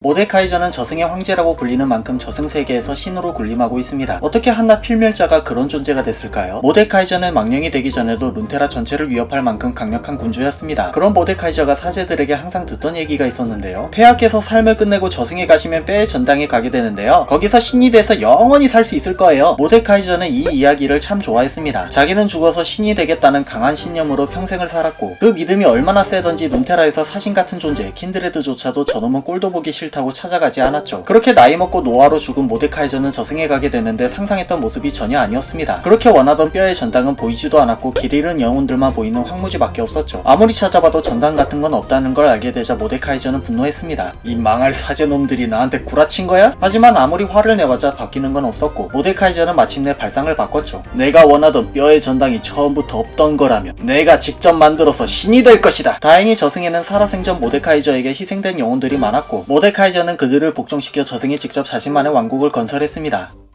모데카이저는 저승의 황제라고 불리는 만큼 저승 세계에서 신으로 군림하고 있습니다. 어떻게 한낱 필멸자가 그런 존재가 됐을까요? 모데카이저는 망령이 되기 전에도 룬테라 전체를 위협할 만큼 강력한 군주였습니다. 그런 모데카이저가 사제들에게 항상 듣던 얘기가 있었는데요. 폐하께서 삶을 끝내고 저승에 가시면 뼈의 전당에 가게 되는데요. 거기서 신이 돼서 영원히 살 수 있을 거예요. 모데카이저는 이 이야기를 참 좋아했습니다. 자기는 죽어서 신이 되겠다는 강한 신념으로 평생을 살았고 그 믿음이 얼마나 세던지 룬테라에서 사신 같은 존재 킨드레드조차도 저놈은 꼴도 보기 싫 다고 찾아가지 않았죠. 그렇게 나이 먹고 노화로 죽은 모데카이저는 저승에 가게 되는데 상상했던 모습이 전혀 아니었습니다. 그렇게 원하던 뼈의 전당은 보이지도 않았고 길 잃은 영혼들만 보이는 황무지밖에 없었죠. 아무리 찾아봐도 전당 같은 건 없다는 걸 알게 되자 모데카이저는 분노했습니다. 이 망할 사제놈들이 나한테 구라친 거야? 하지만 아무리 화를 내봤자 바뀌는 건 없었고 모데카이저는 마침내 발상을 바꿨죠. 내가 원하던 뼈의 전당이 처음부터 없던 거라면 내가 직접 만들어서 신이 될 것이다. 다행히 저승에는 살아생전 모데카이저에게 희생된 영혼들이 많았고 모데 카이저는 그들을 복종시켜 저승에 직접 자신만의 왕국을 건설했습니다.